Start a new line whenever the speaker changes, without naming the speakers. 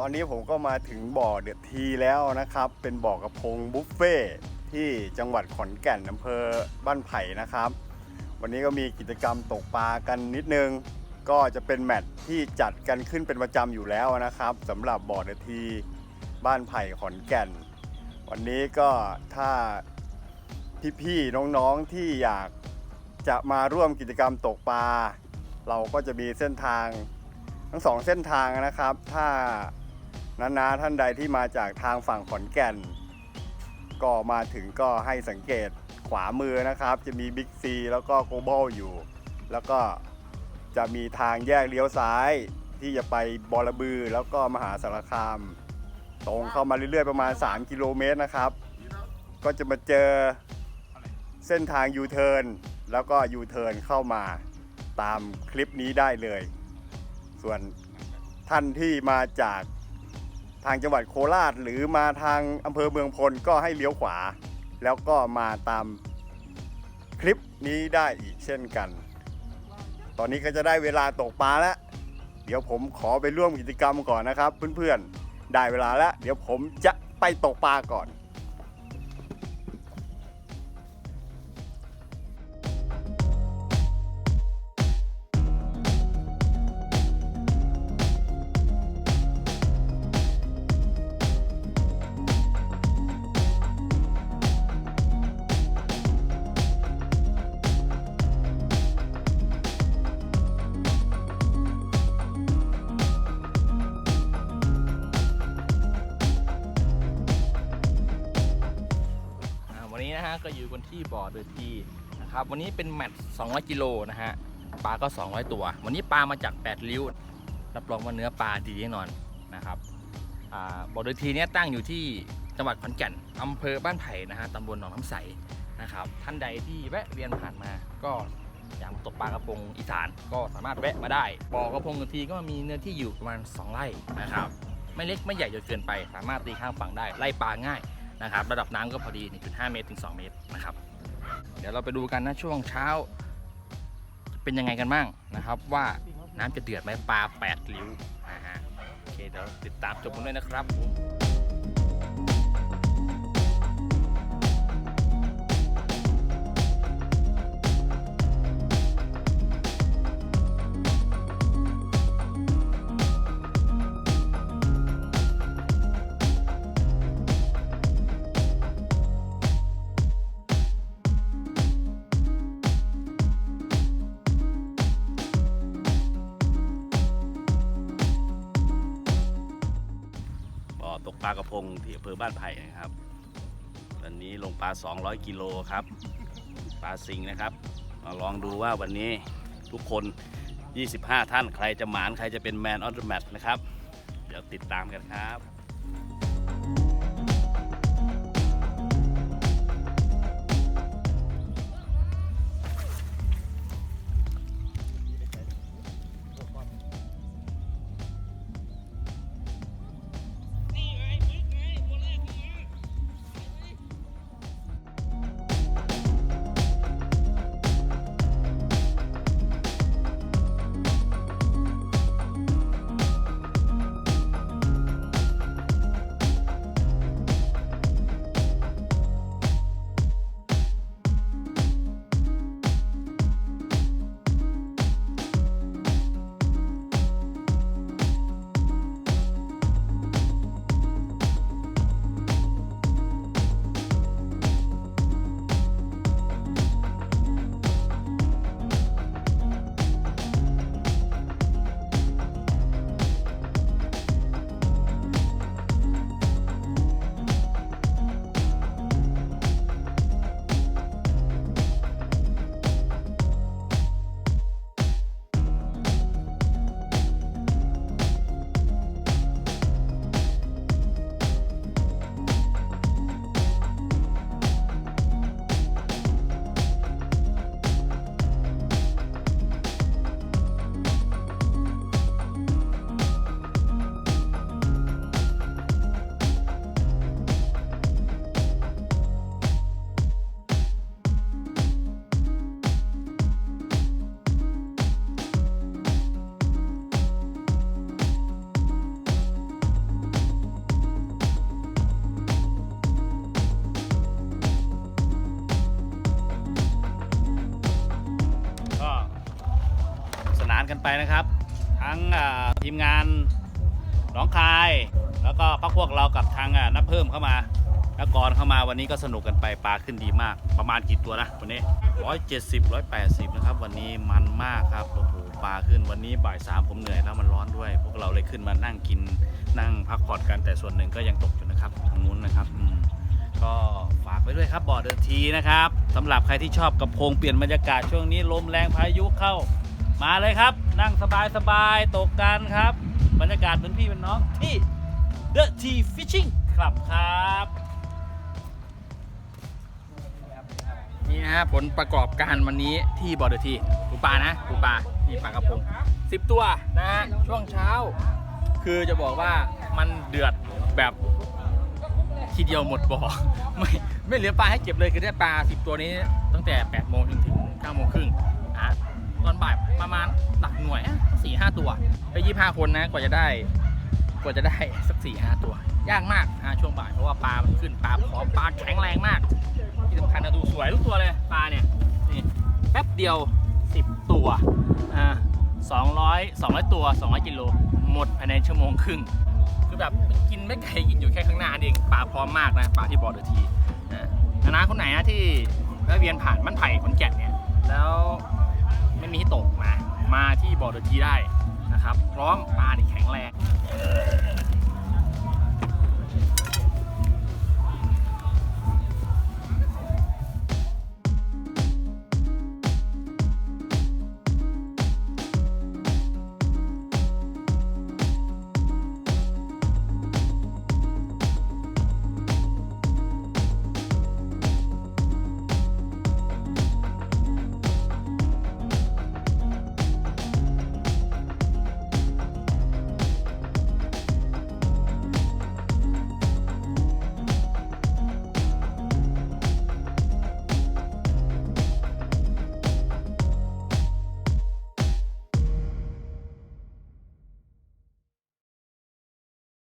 ตอนนี้ผมก็มาถึงบ่อเดือดทีแล้วนะครับ เป็นบ่อกระพงบุฟเฟ่ที่จังหวัดขอนแก่นอำเภอบ้านไผ่นะครับ วันนี้ก็มีกิจกรรมตกปลากันนิดนึง ก็จะเป็นแมตช์ที่จัดกันขึ้นเป็นประจำอยู่แล้วนะครับสำหรับบ่อเดือดทีบ้านไผ่ขอนแก่น วันนี้ก็ถ้าพี่ๆน้องๆที่อยากจะมาร่วมกิจกรรมตกปลา เราก็จะมีเส้นทางทั้งสองเส้นทางนะครับ ถ้า นาๆท่านใดที่มาจากทางฝั่งขอนแก่น ก็มาถึงก็ให้สังเกตขวามือนะครับ จะมีบิ๊กซีแล้วก็โกลบอลอยู่ แล้วก็จะมีทางแยกเลี้ยวซ้ายที่จะไปบอระบือแล้วก็มหาสารคาม ตรงเข้ามาเรื่อยๆประมาณ 3 กิโลเมตรนะครับ ก็จะมาเจอเส้นทางยูเทิร์นแล้วก็ยูเทิร์นเข้ามาตามคลิปนี้ได้เลย ส่วนท่านที่มาจาก ทางจังหวัดโคราช หรือมาทางอำเภอเมืองพลก็ให้เลี้ยวขวา แล้วก็มาตามคลิปนี้ได้อีกเช่นกัน ตอนนี้ก็จะได้เวลาตกปลาแล้ว เดี๋ยวผมขอไปร่วมกิจกรรมก่อนนะครับ เพื่อนๆ ได้เวลาแล้ว เดี๋ยวผมจะไปตกปลาก่อน
ก็อยู่กันที่บ่อเดือทีนะครับวันนี้เป็นแมตช์200กิโลนะฮะปลาก็ 200 ตัว วันนี้ปลามาจาก 8 ริ้ว รับรองว่าเนื้อปลาดีแน่นอนนะครับบ่อเดือทีเนี้ยตั้งอยู่ที่จังหวัดขอนแก่นอำเภอบ้านไผ่นะฮะตำบลหนองน้ำใสนะครับท่านใดที่แวะเวียนผ่านมาก็อยากตกปลากระพงอีสานก็สามารถแวะมาได้บ่อกระพงเดือทีก็มีเนื้อที่อยู่ประมาณ 2 ไร่นะครับ ไม่เล็กไม่ใหญ่จนเกินไป สามารถตีข้างฝั่งได้ไล่ปลาง่าย นะครับระดับน้ำก็พอดี 1.5 เมตรถึง 2 เมตรนะครับ เดี๋ยวเราไปดูกันนะช่วงเช้า เป็นยังไงกันบ้างนะครับ ว่าน้ำจะเดือดไหมปลา8ริ้วนะฮะโอเคเดี๋ยวติดตามชมกันด้วยนะครับ
ตกปลากระพงที่อำเภอบ้านไผ่นะครับ วันนี้ลงปลา 200 กิโลครับ ปลาซิงนะครับ มาลองดูว่าวันนี้ทุกคน 25 ท่านใครจะหมานใครจะเป็นแมนออ t แมทนะครับ เดี๋ยวติดตามกันครับ
กัน
ไปนะครับ ทั้งทีมงานหนองคาย แล้วก็พักพวกเรากับทางนับเพิ่มเข้ามาแล้วก่อนเข้ามาวันนี้ก็สนุกกันไปปลาขึ้นดีมาก ประมาณกี่ตัวนะวันนี้170 180นะครับ วันนี้มันมากครับโอ้โหปลาขึ้นวันนี้บ่ายสามผมเหนื่อยแล้วมันร้อนด้วย พวกเราเลยขึ้นมานั่งกินนั่งพักผ่อนกันแต่ส่วนหนึ่งก็ยังตกอยู่นะครับทางนู้นนะครับก็ฝากไว้ด้วยครับบ่อเดินทีนะครับสำหรับใครที่ชอบกระพงเปลี่ยนบรรยากาศช่วงนี้ลมแรงพายุเข้า มาเลยครับ นั่งสบายสบายๆตกกันครับ บรรยากาศเป็นพี่เป็นน้องที่ The T Fishing Club ครับ
นี่นะฮะผลประกอบการวันนี้ที่บอร์เดอร์ทีปูปลานะปูปลานี่ปลากระพงสิบตัวนะฮะช่วงเช้า คือจะบอกว่ามันเดือดแบบทีเดียวหมดบ่อไม่ไม่เหลือปลาให้เก็บเลยคือได้ปลาสิบตัวนี้ตั้งแต่8ปดโมงถึง9ก้าโมงครึ่ง ตอนบ่ายประมาณหลักหน่วยสี่ห้าตัว ไปยี่ห้าคนนะกว่าจะได้กว่าจะได้สักสี่ห้าตัว ยากมากอะช่วงบ่ายเพราะว่าปลามันขึ้นปลาพร้อมปลาแข็งแรงมาก ที่สำคัญนะดูสวยทุกตัวเลยปลาเนี่ยนี่แป๊บเดียว10ตัวอ่า200 200ตัว200กิโลหมดภายในชั่วโมงครึ่งคือแบบกินไม่ไกลกินอยู่แค่ข้างหน้าเองปลาพร้อมมากนะปลาที่บอร์เดอร์ทีนะนานาคนไหนนะที่แวะเวียนผ่านมันไผ่ขอนแก่นเนี่ยแล้ว ไม่มีให้ตกมามาที่บอร์เดทีได้นะครับ พร้อมปลาที่แข็งแรง